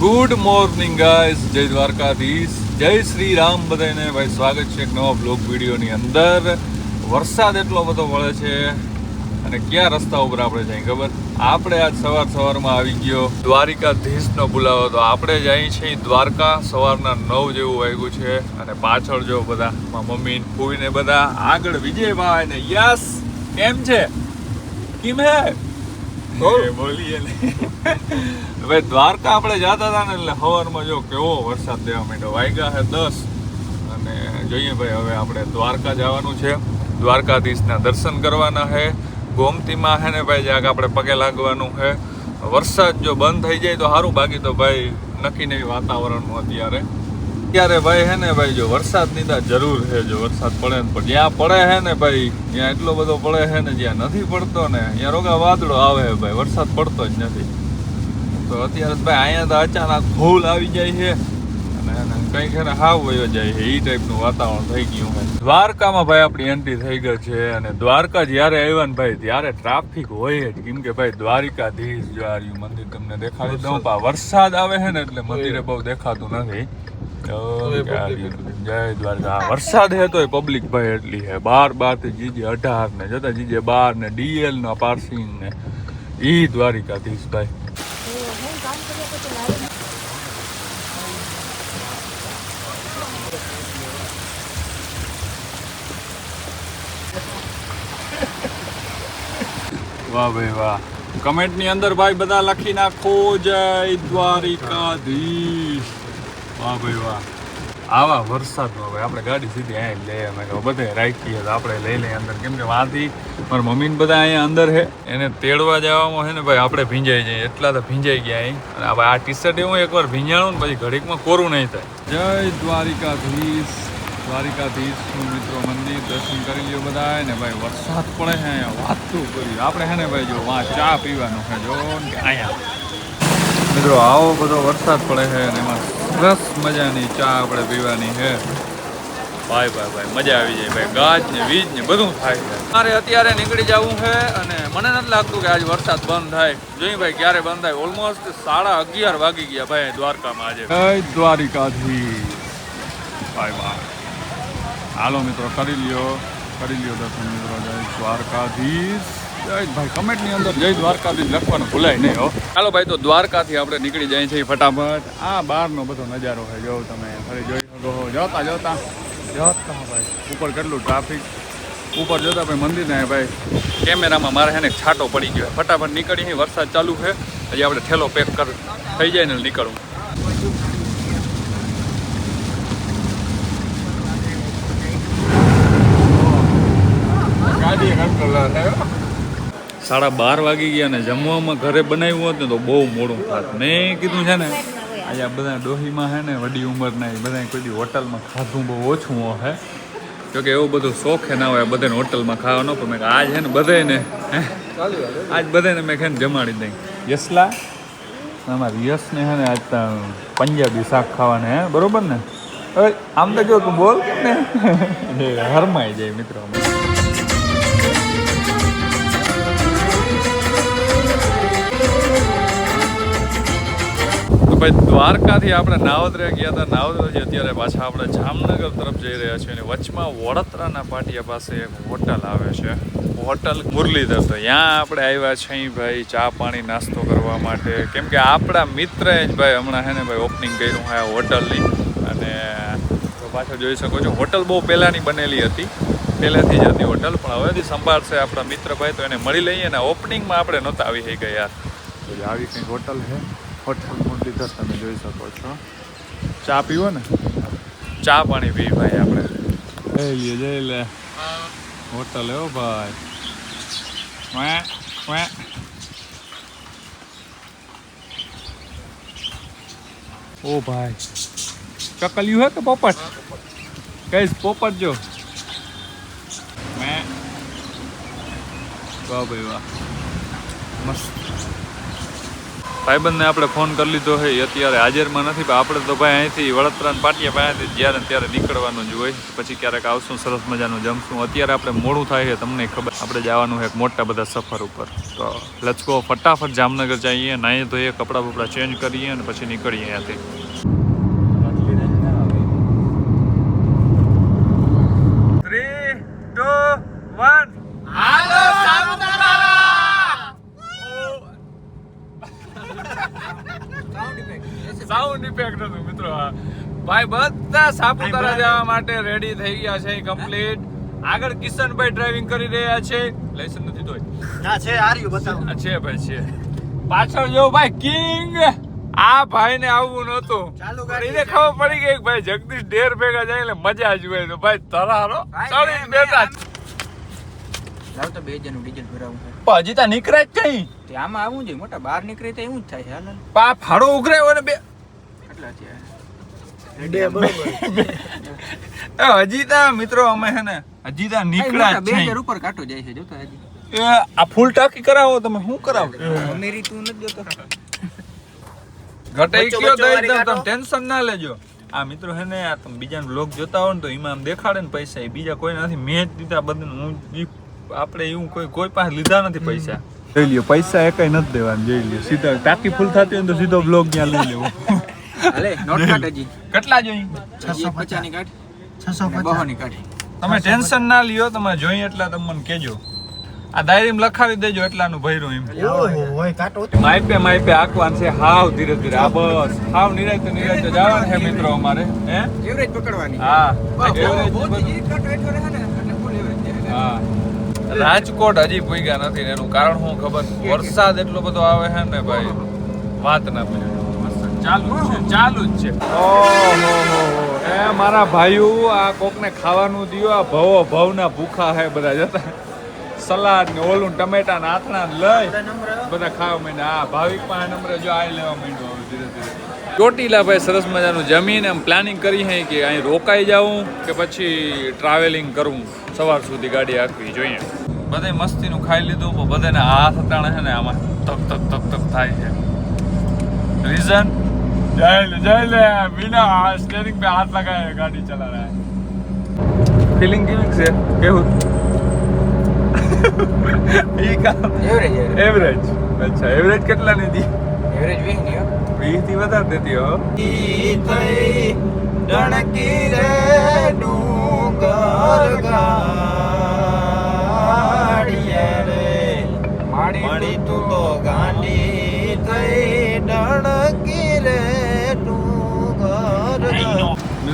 Good morning guys જય દ્વારકાધીશ. જય શ્રી રામ બધાને ભાઈ સ્વાગત છે એક નવા બ્લોગ વિડીયોની અંદર. વરસાદ એટલો બધો વળે છે અને ક્યાં રસ્તા ઉપર આપણે જઈએ ખબર? આપણે આજ સવાર સવારમાં આવી ગયો દ્વારિકાધીશનો બોલાવો. તો આપણે જઈએ છીએ દ્વારકા. સવારના નવ જેવું વાગ્યું છે અને પાછળ જો બધા મમ્મી ને ફૂઈ ને બધા આગળ વિજયભાઈ ને યસ! કેમ છે? કેમ હે? બોલીએ ને. હવે દ્વારકા આપણે જતા હતા ને એટલે સવારમાં જો કેવો વરસાદ દેવા માંડ્યો. વાગ્યા છે દસ. અને જોઈએ ભાઈ, હવે આપણે દ્વારકા જવાનું છે. દ્વારકાધીશના દર્શન કરવાના છે ગોમતીમાં છે ને ભાઈ જ્યાં આપણે પગે લાગવાનું છે વરસાદ જો બંધ થઈ જાય તો સારું. બાકી તો ભાઈ નક્કી નહીં વાતાવરણનું અત્યારે. અત્યારે ભાઈ હે ને ભાઈ, જો વરસાદની તો જરૂર છે જો વરસાદ પડે ને પણ જ્યાં પડે છે ને ભાઈ, ત્યાં એટલો બધો પડે છે ને જ્યાં નથી પડતો ને, ત્યાં રોગા વાદળો આવે ભાઈ. વરસાદ પડતો જ નથી. તો અત્યારે ભાઈ અહીંયા તો અચાનક ફૂલ આવી જાય છે. અને કંઈક એને હાવ વયો જાય છે. એ ટાઈપનું વાતાવરણ થઈ ગયું છે. દ્વારકામાં ભાઈ આપણી એન્ટ્રી થઈ ગઈ છે અને દ્વારકા જ્યારે આવ્યા ને ભાઈ ત્યારે ટ્રાફિક હોય જ. કેમ કે ભાઈ દ્વારિકાધીશ જો આ મંદિર તમને દેખાડી દઉં. પા વરસાદ આવે છે ને એટલે મંદિરે બહુ દેખાતું નથી. તો. જય દ્વારકા. વરસાદ હે તોય પબ્લિક ભાઈ એટલી હે બાર બારથી જીજે અઢાર ને જતા જીજે બાર ને ડીએલ ના પાર્સિંગ ને ઈ દ્વારિકાધીશ ભાઈ. વાહ ભાઈ વાહ. કમેન્ટની અંદર ભાઈ બધા લખી નાખો, જય દ્વારિકાધીશ. વાહ ભાઈ વાહ. આવા વરસાદમાં ભાઈ, આપણે ગાડી સીધી અહીંયા લઈએ અમે કહો બધે રાખીએ તો આપણે લઈ લઈએ અંદર. કેમ કે વાંધી, મારા મમ્મીને બધા અહીંયા અંદર છે. એને તેડવા જવામાં છે ને ભાઈ, આપણે ભીંજાઈ જઈએ. એટલા તો ભીંજાઈ ગયા અહીં. અને ભાઈ, આ ટી શર્ટ હું એકવાર ભીંજાણું ને પછી ઘડીકમાં કોરું નહીં થાય. જય દ્વારિકાધીશ. દ્વારિકાધીશ મિત્રો મંદિર દર્શન કરી લ્યો બધા ને ભાઈ, વરસાદ પડે છે અહીંયા, વાતું કરી આપણે છે ને ભાઈ, જો વાં ચા પીવાનું છે, જો ને અહીંયા. મિત્રો, આવો બધો વરસાદ પડે છે અને એમાં સરસ મજાની ચા આપણે પીવાની છે. ભાઈ ભાઈ ભાઈ, મજા આવી જાય ભાઈ. ગાજ ને વીજ ને બધું થાય મારે અત્યારે નીકળી જવું છે અને મને નથી લાગતું કે આજ વરસાદ બંધ થાય. જોઈએ ભાઈ, ક્યારે બંધ થાય? ઓલમોસ્ટ સાડા અગિયાર વાગી ગયા ભાઈ દ્વારકામાં આજે. દ્વારિકાથી ભાઈ ભાઈ હાલો મિત્રો કરી લ્યો કરી લ્યો દર્શન મિત્રો, જય દ્વારકાધીશ. જય ભાઈ કમેન્ટની અંદર જય દ્વારકાધીશ લખવાનું ભૂલાય નહીં, હો. ચાલો ભાઈ, તો દ્વારકાથી આપણે નીકળી જાય છે ફટાફટ. આ બહારનો બધો નજારો છે જો તમે ફરી જોઈ શકો છો. જોતા જોતા. જોતા, ભાઈ. ઉપર કેટલું ટ્રાફિક ઉપર જોતા ભાઈ મંદિરને ભાઈ. કેમેરામાં મારે એને છાંટો પડી ગયો. ફટાફટ નીકળી વરસાદ ચાલુ છે. હજી આપણે ઠેલો પેક કર થઈ જાય ને નીકળવું. સાડા બાર વાગી ગયા ને જમવામાં ઘરે બનાવ્યું હોત ને તો બહુ મોડું થાત. મેં કીધું છે ને આજે આ બધા ડોહીમાં છે ને વડી ઉંમરના એ બધા કોઈ હોટલમાં ખાધું બહુ ઓછું હોય જોકે એવું બધું શોખ ના હોય બધાને હોટલમાં ખાવાનો પણ મેં આજ છે ને બધાને હે આજ બધાને મેં છે ને જમાડી દઈ. યસલા અમારે યશને છે ને આજ તો પંજાબી શાક ખાવાને હે બરોબર ને? હવે આમ તો જો તું બોલ ને. હરમાઈ જાય મિત્રો ભાઈ, દ્વારકાથી આપણે નાવદરા ગયા હતા. નાવદરાથી અત્યારે પાછા આપણે જામનગર તરફ જઈ રહ્યા છીએ અને વચમાં વડોદરાના પાટિયા પાસે એક હોટલ આવે છે. હોટલ મુરલીધર. તો ત્યાં આપણે આવ્યા છીએ ભાઈ, ચા પાણી નાસ્તો કરવા માટે. કેમ કે આપણા મિત્રએ જ ભાઈ હમણાં હે ને ભાઈ ઓપનિંગ કર્યું હોય હોટલની. અને તો પાછળ જોઈ શકો છો, હોટલ બહુ પહેલાંની બનેલી હતી. પહેલેથી જ હતી હોટલ, પણ હવેથી સંભાળશે આપણા મિત્ર ભાઈ, તો એને મળી લઈએ. અને ઓપનિંગમાં આપણે નહોતા આવી થઈ ગયા. તો આવી કંઈક હોટલ છે. હોટલ મુરલીધર તમે જોઈ શકો છો. ચા પીવો ને? ચા પાણી પી ભાઈ આપણે. જઈ લે જઈ લે. હોટલ હો ભાઈ. વાં, વાં. ઓ ભાઈ. ચકલિયું હે કે પોપટ? કઈશ પોપટ જો. વાં. વાહ ભાઈ વાહ. મસ્ત. ભાઈબંધને આપણે ફોન કરી લીધો છે અત્યારે હાજરમાં નથી, પણ આપણે તો ભાઈ અહીંથી વડોદરા પાટિયા પાસેથી જ્યારે ત્યારે નીકળવાનું જ હોય. પછી ક્યારેક આવશું, સરસ મજાનું જમશું. અત્યારે આપણે મોડું થાય છે, તમને ખબર. આપણે જવાનું છે એક મોટા બધા સફર ઉપર. તો લચકો ફટાફટ જામનગર જઈએ નાહીએ ધોઈએ કપડાં બપડા ચેન્જ કરીએ અને પછી નીકળીએ અહીંયાથી. સાઉન્ડ હતું મિત્રો. ભાઈ બધા સાપુતારા જવા માટે રેડી થઈ ગયા છે કમ્પ્લીટ આગળ કિશનભાઈ ડ્રાઇવિંગ કરી રહ્યા છે. લાયસન્સ નથી તોય. ના છે આર્યું બતાવો. છે ભાઈ છે. પાછળ જો ભાઈ કિંગ આ ભાઈ ને આવવું નતું ચાલુ કરી એને ખબર પડી ગઈ ભાઈ જગદીશ ડેર ભેગા જાય એટલે મજા જ હોય તો ભાઈ તરારો ચડી મેં- લાવ તો બે જણનું ડીઝલ ભરાવું. હજી તો નીકળે જ કઈ તે આમાં આવું જોઈએ મોટા બહાર નીકળે તો એવું જ થાય હાલ હાલ. પા ફાડો ઉઘરાયો ને બે કેટલા છે? એ હજી તા મિત્રો અમે હે ને હજી તા નીકળ્યા બે હજાર ઉપર કાટો જાય છે જોતા હજી. આ ફૂલ ટાંકી કરાવો તમે શું કરાવો? અમેરી તું નથી જોતો. ઘટાઈ ગયો કયો દઈ તમે ટેન્શન ના લેજો. આ મિત્રો હે ને આ તમે બીજા બ્લોગ જોતા હો ને તો એમાં આમ દેખાડે ને પૈસા એ બીજા કોઈ નથી. મેં જ દીધા બધું હું આપણે એવું કોઈ કોઈ પાસે લીધા નથી પૈસા. જોઈ લ્યો પૈસા એકાઈ નથી દેવાનું જોઈ લ્યો. સીધા ટાંકી ફૂલ થતી હોય ને તો સીધો બ્લોગ ત્યાં લઈ લેવો. હાલે નોટ કાઢ હજી કેટલા જોઈ હજી એક પચાસની કાઢ. છસો અને બહોની કાઢ. તમે ટેન્શન ના લ્યો તમે જોઈ એટલા તમે મને કેજો આ ડાયરીમાં લખાવી દેજો એટલાનું ભર્યું એમ. હોય કાંટો માઇપે માઇપે આકવાન છે હાવ ધીરે ધીરે આ બસ. હાવ નિરાયતે નિરાયતે જવાનું છે મિત્રો અમારે હે? એવરેજ પકડવાની. હા. ને રાજકોટ હજી પૂગ્યા નથી ને એનું કારણ શું ખબર? વરસાદ એટલો બધો આવે છે ને ભાઈ. વાત ના પૂછો ચાલુ જ છે ચાલુ જ છે. ઓહો એ મારા ભાઈઓ આ કોકને ખાવાનું દિયો આ ભવો ભવના ભૂખા હે બધા જતા. સલાડ ને ઓલું ટમેટા ને આથણા લઈ બધા ખાવા માંડ્યા. આ ભાવિક પાસે નંબરે જો આ લેવા માંડ્યો ધીરે ધીરે. ચોટીલા ભાઈ સરસ મજાનું જમીન એમ પ્લાનિંગ કરી હે કે અહીં રોકાઈ જાઉં કે પછી ટ્રાવેલિંગ કરવું સવાર સુધી ગાડી આખવી જોઈએ. બધે મસ્તીનું ખાઈ લીધું પણ બધાને હાથ અટાણે છે ને આમાં તક તક તક તક થાય છે. રીઝન જય લે જય લે बिना સ્ટેરિંગ पे हाथ लगाए गाड़ी चला रहा है फीलिंग કેવી છે કેવું ઈ કા Average, average. એવરેજ અચ્છા એવરેજ કેટલાની દી Average વીસ ની હો. વીસ થી વધારે દેતી હો માડી તું તો ગાંડી થઈ ડણકી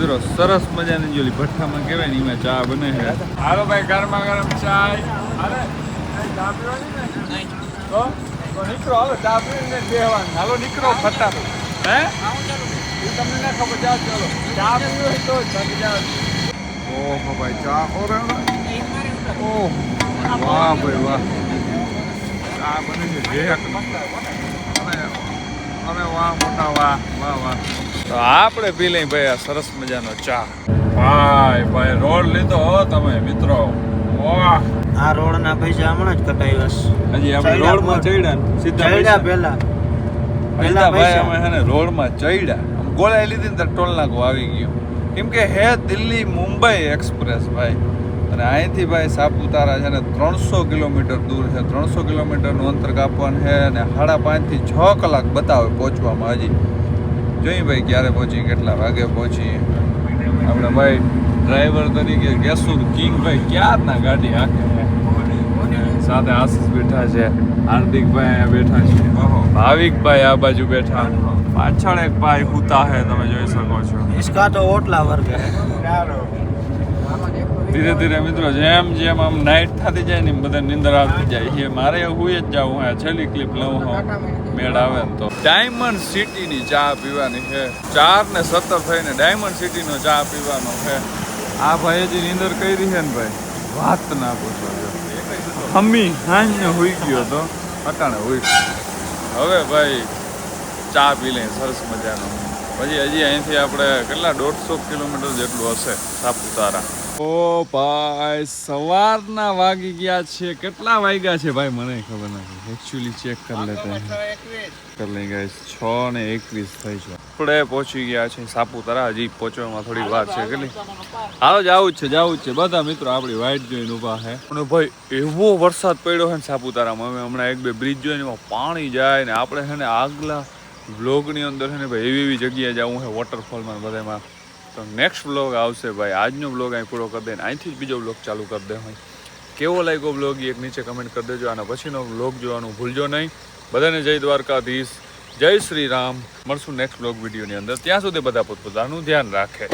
મિત્રો, સરસ મજાની જોલી ભઠ્ઠામાં કહેવાય ને, એમાં ચા બને છે. હાલો ભાઈ ગરમા ગરમ અરે ચા પીવાની તો નીકળો, હાલો, ચા પીને બેહવાનું. હાલો, નીકળો ફટાફટ. હે? તમને ખબર, જાઓ, ચાલો. ચા પીવી હોય તો બાકી જાઓ. ઓહો ભાઈ, ચા ઓરે ઓહ, વાહ ભાઈ, વાહ. ચા બને છે જે અરે અરે વાહ, મોટા વાહ વાહ વાહ. તો આપણે પી લઈ ભાઈ આ સરસ મજાનો ચા. ભાઈ ભાઈ રોડ લીધો તમે મિત્રો. વાહ. આ રોડ ના પૈસા હમણાં જ કટાવ્યા છે. હજી આપણે રોડ રોડમાં ચડ્યા સીધા ચડ્યા. પહેલા. પહેલા ભાઈ અમે હે ને રોડમાં ચડ્યા. આમ ગોળાઈ લીધી ને ટોલ નાકો આવી ગયું. કેમ કે હે દિલ્હી મુંબઈ એક્સપ્રેસ ભાઈ. અને અહીંથી ભાઈ સાપુતારા છે ને ત્રણસો કિલોમીટર દૂર છે. ત્રણસો કિલોમીટરનું અંતર કાપવાનું છે અને સાડા પાંચથી છ કલાક બતાવે પહોંચવામાં હજી. જોઈએ ભાઈ ક્યારે પહોંચી કેટલા વાગે પહોંચી. આપણે ભાઈ ડ્રાઈવર તરીકે ગેસુર કિંગ ભાઈ ક્યારના ગાડી હાકે? સાથે આશીષ બેઠા છે હાર્દિકભાઈ અહીંયા બેઠા છે. ભાવિક ભાઈ આ બાજુ બેઠા. પાછળ એક ભાઈ હુતા હે તમે જોઈ શકો છો. ઇસકા તો ઓટલા વર્ગ. ધીરે ધીરે મિત્રો જેમ જેમ આમ નાઇટ થતી જાય ને બધા નિંદર આવતી જાય. છે મારે હું જ જાઉં હા છેલ્લી ક્લિપ લઉં હું. મેળ આવે તો. ડાયમંડ સિટીની ચા પીવાની છે. ચાર ને સત્તર થઈને ડાયમંડ સિટીનો ચા પીવાનો છે. આ ભાઈ જે નિંદર કરી છે ને ભાઈ? વાત ના પૂછો. હમી હમ્મી હાંજ ને હુઈ ગયો તો અટાણે હુઈ હવે ભાઈ, ચા પી લઈએ સરસ મજાનો. પછી હજી અહીંથી આપણે કેટલા? દોઢસો કિલોમીટર જેટલું હશે સાપુતારા. ઓ ભાઈ સવારના વાગી ગયા છે. કેટલા વાગ્યા છે ભાઈ? મને ખબર નથી. એકચ્યુઅલી ચેક કરી લેતા હૈ. કરી લઈ ગાઈસ છ ને એકવીસ થઈ છે. આપણે પહોંચી ગયા છે સાપુતારા. હજી પહોંચવામાં થોડી વાર છે. કેટલી? હાલો જવું જ છે જવું જ છે. બધા મિત્રો આપણી વાઇટ જોઈને ઊભા છે અને ભાઈ એવો વરસાદ પડ્યો છે ને સાપુતારામાં. અમે હમણાં એક બે બ્રિજ જોઈને એમાં પાણી જાય ને આપણે છે ને આગલા બ્લોગની અંદર છે ને ભાઈ એવી એવી જગ્યાએ જવું છે વોટરફોલમાં બધામાં. તો નેક્સ્ટ વ્લોગ આવશે ભાઈ. આજનો વ્લોગ અહીં પૂરો કરી દે અહીંથી જ બીજો બ્લોગ ચાલુ કરી દે હોય કેવો લાગ્યો વ્લોગ એક નીચે કમેન્ટ કરી દેજો. અને પછીનો બ્લોગ જોવાનું ભૂલજો નહીં. બધાને જય દ્વારકાધીશ. જય શ્રી રામ. મળશું નેક્સ્ટ વ્લોગ વિડીયોની અંદર. ત્યાં સુધી બધા પોતપોતાનું ધ્યાન રાખે.